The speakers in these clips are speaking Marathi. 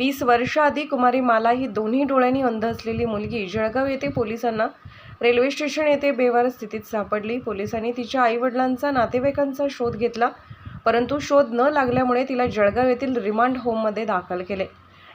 वीस वर्षाआधी कुमारी माला ही दोन्ही डोळ्यांनी अंध असलेली मुलगी जळगाव येथे पोलिसांना रेल्वे स्टेशन येथे बेवार स्थितीत सापडली. पोलिसांनी तिच्या आईवडिलांचा नातेवाईकांचा शोध घेतला परंतु शोध न लागल्यामुळे तिला जळगाव येथील रिमांड होममध्ये दाखल केले.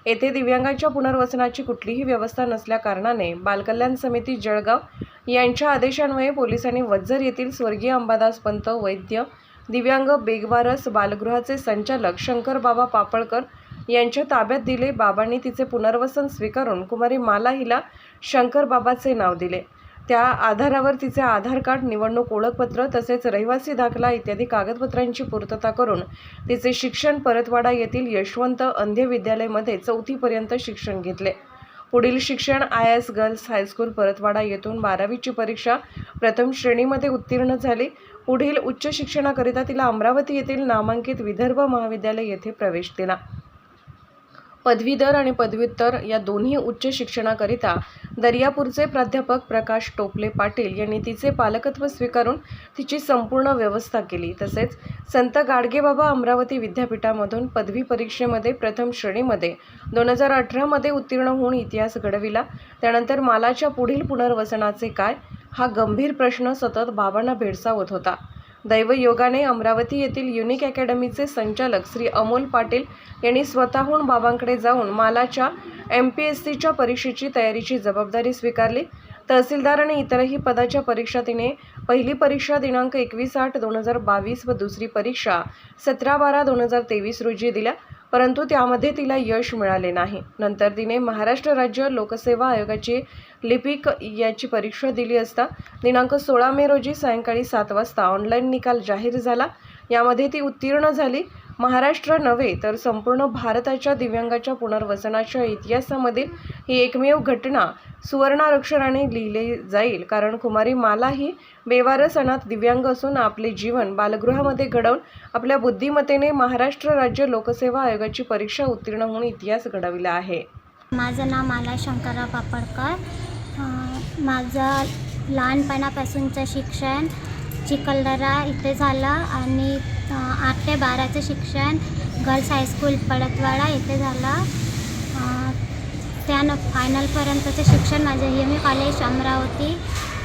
येथे दिव्यांगाच्या पुनर्वसनाची कुठलीही व्यवस्था नसल्याकारणाने बालकल्याण समिती जळगाव यांच्या आदेशान्वये पोलिसांनी वज्जर येथील स्वर्गीय अंबादास पंत वैद्य दिव्यांग बेगवारस बालगृहाचे संचालक शंकर बाबा पापळकर यांच्या ताब्यात दिले. बाबांनी तिचे पुनर्वसन स्वीकारून कुमारी माला हिला शंकरबाबाचे नाव दिले. त्या आधारावर तिचे आधार कार्ड निवडणूक ओळखपत्र तसेच रहिवासी दाखला इत्यादी कागदपत्रांची पूर्तता करून तिचे शिक्षण परतवाडा येथील यशवंत अंध्य विद्यालयमध्ये चौथीपर्यंत शिक्षण घेतले. पुढील शिक्षण I S girls high school Paratwada येथून बारावीची परीक्षा प्रथम श्रेणीमध्ये उत्तीर्ण झाली. पुढील उच्च शिक्षणाकरिता तिला अमरावती येथील नामांकित विदर्भ महाविद्यालय येथे प्रवेश दिला. पदवीधर आणि पदव्युत्तर या दोन्ही उच्च शिक्षणाकरिता दर्यापूरचे प्राध्यापक प्रकाश टोपले पाटील यांनी तिचे पालकत्व स्वीकारून तिची संपूर्ण व्यवस्था केली. तसेच संत गाडगेबाबा अमरावती विद्यापीठामधून पदवी परीक्षेमध्ये प्रथम श्रेणीमध्ये दोन हजार अठरामध्ये उत्तीर्ण होऊन इतिहास घडविला. त्यानंतर मालाच्या पुढील पुनर्वसनाचे काय? हा गंभीर प्रश्न सतत बाबांना भेडसावत होता. दैवयोगाने अमरावती येथील युनिक अकॅडमीचे संचालक श्री अमोल पाटील यांनी स्वतःहून बाबांकडे जाऊन मालाच्या एम पी एस सीच्या परीक्षेची तयारीची जबाबदारी स्वीकारली. तहसीलदार आणि इतरही पदाच्या परीक्षा तिने पहिली परीक्षा दिनांक एकवीस आठ दोन हजार बावीस व दुसरी परीक्षा सतरा बारा दोन हजार तेवीस रोजी दिल्या. परंतु त्यामध्ये तिला यश मिळाले नाही. नंतर तिने महाराष्ट्र राज्य लोकसेवा आयोगाची लिपिक याची परीक्षा दिली असता दिनांक सोळा मे रोजी सायंकाळी सात वाजता ऑनलाईन निकाल जाहीर झाला. यामध्ये ती उत्तीर्ण झाली. महाराष्ट्र नव्हे तर संपूर्ण भारताच्या दिव्यांगाच्या पुनर्वसनाच्या इतिहासामधील ही एकमेव घटना सुवर्णाक्षराने लिहिले जाईल. कारण कुमारी माला ही बेवारस दिव्यांग असून आपले जीवन बालगृहामध्ये घडवून आपल्या बुद्धिमत्तेने महाराष्ट्र राज्य लोकसेवा आयोगाची परीक्षा उत्तीर्ण होऊन इतिहास घडविला आहे. माझं नाव माला शंकरराव पापडकर. माझं लहानपणापासूनचं शिक्षण चिखलदरा इथे झालं आणि आठ ते बाराचं शिक्षण गर्ल्स हायस्कूल पडतवाडा इथे झालं. त्यानं फायनलपर्यंतचं शिक्षण माझं एम ए कॉलेज अमरावती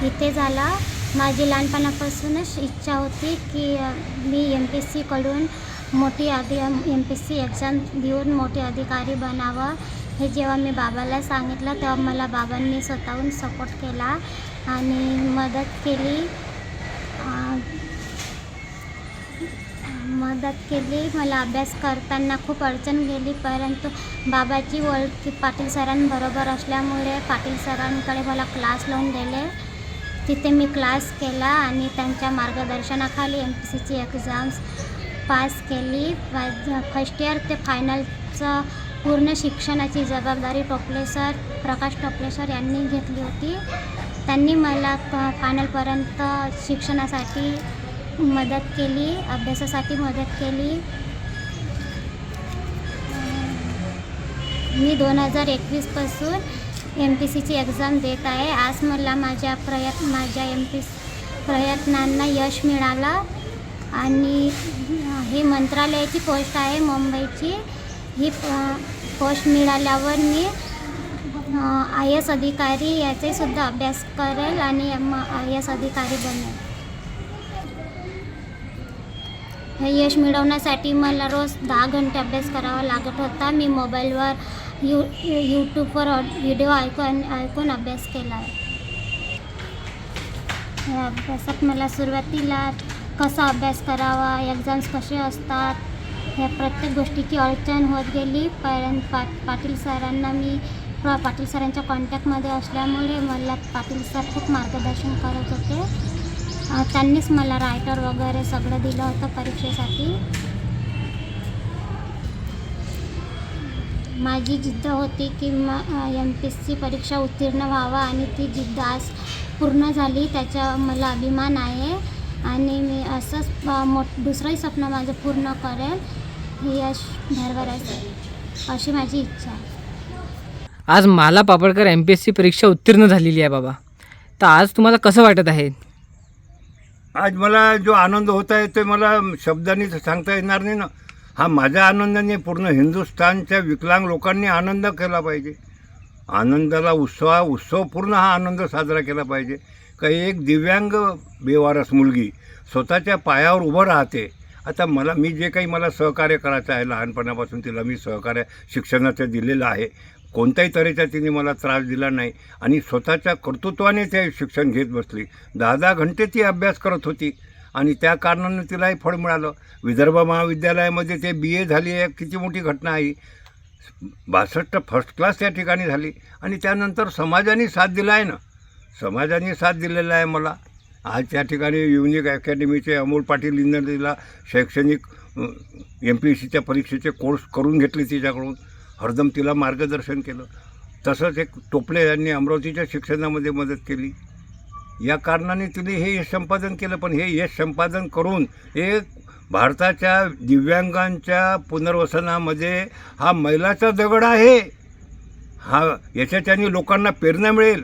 इथे झालं. माझी लहानपणापासूनच इच्छा होती की मी एम पी एस सीकडून मोठी अधि M P S C exam देऊन मोठी अधिकारी बनावं. हे जेव्हा मी बाबाला सांगितलं तेव्हा मला बाबांनी स्वतःहून सपोर्ट केला आणि मदत केली. मदत केली. मला अभ्यास करताना खूप अडचण गेली परंतु बाबाची ओळखी पाटील सरांबरोबर असल्यामुळे पाटील सरांकडे मला क्लास लावून दिले. तिथे मी क्लास केला आणि त्यांच्या मार्गदर्शनाखाली एम पी सीची एक्झाम्स पास केली. फर्स्ट इयर ते फायनलचं पूर्ण शिक्षणाची जबाबदारी टोपले सर प्रकाश टोपले सर यांनी घेतली होती. त्यांनी मला फायनलपर्यंत शिक्षणासाठी मदत केली अभ्यासासाठी मदत केली. मी दोन हजार एकवीसपासून एम पी सीची एक्झाम देत आहे. आज मला माझ्या प्रयत्न माझ्या एम पी प्रयत्नांना यश मिळालं. आणि ही मंत्रालयाची पोस्ट आहे मुंबईची. ही पोस्ट मिळाल्यावर मी आय एस अधिकारी याचेसुद्धा अभ्यास करेल आणि आय एस अधिकारी बनेल. हे यश मिळवण्यासाठी मला रोज दहा घंटे अभ्यास करावा लागत होता. मी मोबाईलवर यू यूट्यूबवर व्हिडिओ ऐकून ऐकून अभ्यास केला. आहे या अभ्यासात मला सुरुवातीला कसा अभ्यास करावा एक्झाम्स कसे असतात या प्रत्येक गोष्टीची अडचण होत गेली. पण पा पाटील सरांना मी पाटील सरांच्या कॉन्टॅक्टमध्ये असल्यामुळे मला पाटील सर खूप मार्गदर्शन करत होते. त्यांनीच मला रायटर वगैरे सगळं दिलं होतं परीक्षेसाठी. माझी जिद्द होती की म एम पी एस सी परीक्षा उत्तीर्ण व्हावा आणि ती जिद्द आज पूर्ण झाली त्याचा मला अभिमान आहे. आणि मी असंच मो दुसरंही स्वप्न माझं पूर्ण करेल ही यश भरभरायचं अशी माझी इच्छा आहे. आज Mala Papadkar M P S C परीक्षा उत्तीर्ण झालेली आहे बाबा. तर आज तुम्हाला कसं वाटत आहे? आज मला जो आनंद होत आहे ते मला शब्दांनी सांगता येणार नाही ना. हा माझ्या आनंदाने पूर्ण हिंदुस्थानच्या विकलांग लोकांनी आनंद केला पाहिजे. आनंदाला उत्सव उत्सव पूर्ण हा आनंद साजरा केला पाहिजे. का एक दिव्यांग बेवारस मुलगी स्वतःच्या पायावर उभं राहते. आता मला मी जे काही मला सहकार्य करायचं आहे लहानपणापासून तिला मी सहकार्य शिक्षणाचं दिलेलं आहे. कोणत्याही तऱ्हेचा तिने मला त्रास दिला नाही आणि स्वतःच्या कर्तृत्वाने ते शिक्षण घेत बसली. दहा दहा घंटे ती अभ्यास करत होती आणि त्या कारणानं तिलाही फळ मिळालं. विदर्भ महाविद्यालयामध्ये ते बी ए झाली आहे किती मोठी घटना आहे. बासष्ट फर्स्ट क्लास त्या ठिकाणी झाली आणि त्यानंतर समाजाने साथ दिला आहे ना. समाजाने साथ दिलेला आहे मला. आज त्या ठिकाणी युनिक अकॅडमीचे अमोल पाटील यांनी शैक्षणिक एम पी एस सीच्या परीक्षेचे कोर्स करून घेतले तिच्याकडून. हरदम तिला मार्गदर्शन केलं. तसंच एक टोपले यांनी अमरावतीच्या शिक्षणामध्ये मदत केली. या कारणाने तिने हे यश संपादन केलं पण हे यश संपादन करून एक भारताच्या दिव्यांगांच्या पुनर्वसनामध्ये हा मैलाचा दगड आहे. हा याच्याच्याने लोकांना प्रेरणा मिळेल.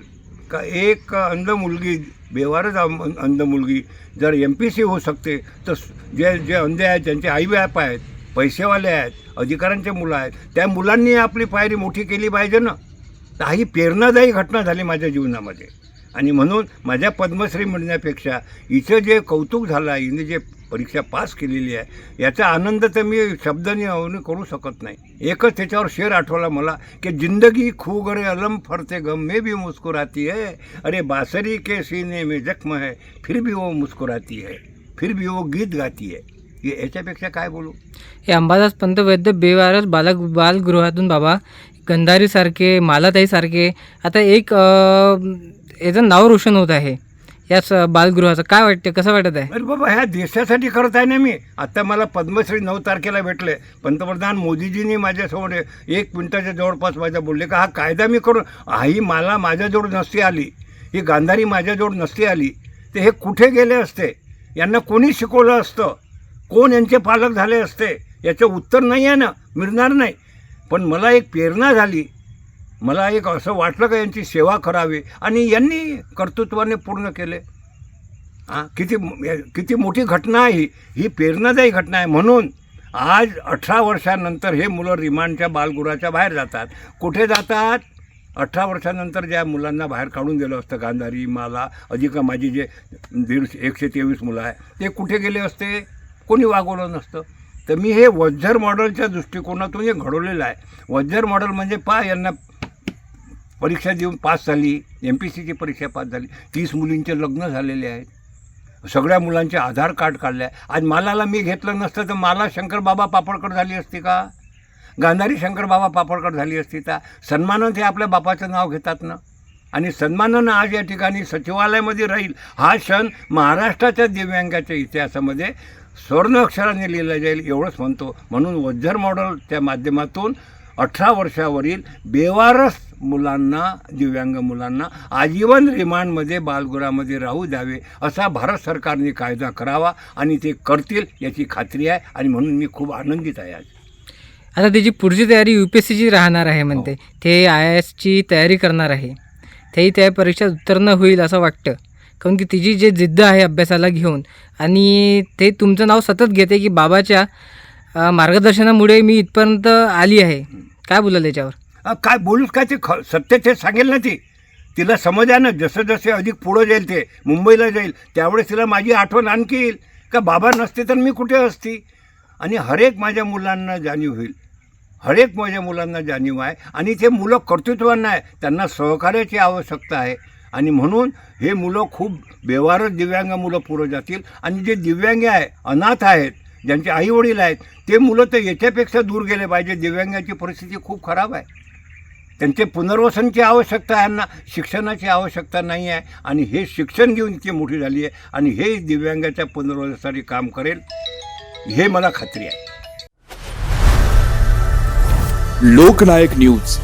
का एक अंध मुलगी बेवारच अंध मुलगी जर एम पी सी होऊ शकते तर जे जे अंधे आहेत ज्यांचे आई बाप आहेत पैसेवाले आहेत अधिकाऱ्यांचे मुलं आहेत त्या मुलांनी आपली पायरी मोठी केली पाहिजे ना? तर ही प्रेरणादायी घटना झाली माझ्या जीवनामध्ये. आणि म्हणून माझ्या पद्मश्री मिळण्यापेक्षा हिचं जे कौतुक झालं आहे हिने जे परीक्षा पास केलेली आहे याचा आनंद तर मी शब्दाने करू शकत नाही. एकच त्याच्यावर शेर आठवला मला की जिंदगी खूगरे अलम फरते गम मे भी मुस्कुराती है. अरे बासरी के सीने में जख्म है फिर भी वो मुस्कुराती है फिर भी वो गीत गाती है. याच्यापेक्षा काय बोलू? हे अंबादास पंत वैद्य बेवारस बालक बालगृहातून बाबा गंधारीसारखे मालाताईसारखे आता एक याचं नाव रोशन होत आहे. याच बालगृहाचं. काय वाटतं कसं वाटत आहे? अरे बाबा ह्या देशासाठी करत आहे ना मी. आता मला पद्मश्री नऊ तारखेला भेटले. पंतप्रधान मोदीजींनी माझ्यासमोर एक मिनिटाच्या जवळपास माझ्या बोलले का हा कायदा मी करून ही मला माझ्याजवळ नसती आली. ही गांधारी माझ्याजवळ नसती आली. तर हे कुठे गेले असते? यांना कोणी शिकवलं असतं? कोण यांचे पालक झाले असते याचं उत्तर नाही आहे ना मिळणार नाही. पण मला एक प्रेरणा झाली. मला एक असं वाटलं का यांची सेवा करावी. आणि यांनी कर्तृत्वाने पूर्ण केले. हां किती किती मोठी घटना आहे ही. ही प्रेरणादायी घटना आहे. म्हणून आज अठरा वर्षानंतर हे मुलं रिमांडच्या बालगुराच्या बाहेर जातात. कुठे जातात? अठरा वर्षानंतर ज्या मुलांना बाहेर काढून दिलं असतं गांधारी माला अधिक माझी जे दीडशे एकशे तेवीस मुलं आहे ते कुठे गेले असते? कोणी वागवलं नसतं. तर मी हे वज्जर मॉडेलच्या दृष्टिकोनातून हे घडवलेलं आहे. वज्जर मॉडेल म्हणजे पा यांना परीक्षा देऊन पास झाली एम पी सीची परीक्षा पास झाली. तीस मुलींचे लग्न झालेले आहेत. सगळ्या मुलांचे आधार कार्ड काढले. आहे. आज मालाला मी घेतलं नसतं तर मला शंकरबाबा पापडकर झाली असती का? गांधारी शंकरबाबा पापडकर झाली असती का सन्मानानं ते आपल्या बापाचं नाव घेतात ना? आणि सन्मानानं आज या ठिकाणी सचिवालयामध्ये राहील. हा क्षण महाराष्ट्राच्या दिव्यांगाच्या इतिहासामध्ये स्वर्ण अक्षराने लिहिला जाईल एवढंच म्हणतो. म्हणून वज्जर मॉडेलच्या माध्यमातून अठरा वर्षावरील बेवारस मुलांना दिव्यांग मुलांना आजीवन रिमांडमध्ये बालगृहामध्ये राहू द्यावे असा भारत सरकारने कायदा करावा आणि ते करतील याची खात्री आहे आणि म्हणून मी खूप आनंदित आहे आज. आता त्याची पुढची तयारी यू पी एस सीची राहणार आहे म्हणते. ते आय आय एसची तयारी करणार आहे. तेही त्या परीक्षेत उत्तीर्ण होईल असं वाटतं. कारण की तिची जे जिद्द आहे अभ्यासाला घेऊन आणि ते तुमचं नाव सतत घेते की बाबाच्या मार्गदर्शनामुळे मी इथपर्यंत आली आहे. काय बोलाल याच्यावर काय बोलूच काय ते ख सत्य ते सांगेल ना ती. तिला समज आहे ना जसं जसे अधिक पुढं जाईल ते मुंबईला जाईल त्यावेळेस तिला माझी आठवण आणखी येईल. का बाबा नसते तर मी कुठे असती? आणि हरेक माझ्या मुलांना जाणीव होईल. हरेक माझ्या मुलांना जाणीव आहे. आणि ते मुलं कर्तृत्वांना आहे. त्यांना सहकार्याची आवश्यकता आहे. आणि म्हणून हे मुलं खूप व्यवहारच दिव्यांग मुलं पुढं जातील. आणि जे दिव्यांग आहे अनाथ आहेत ज्यांचे आईवडील आहेत ते मुलं तर याच्यापेक्षा दूर गेले पाहिजे. दिव्यांगाची परिस्थिती खूप खराब आहे. त्यांचे पुनर्वसनची आवश्यकता आहे यांना शिक्षणाची आवश्यकता नाही आहे. आणि हे शिक्षण घेऊन इतकी मोठी झाली आहे. आणि हे दिव्यांगाच्या पुनर्वसनासाठी काम करेल हे मला खात्री आहे. लोकनायक न्यूज.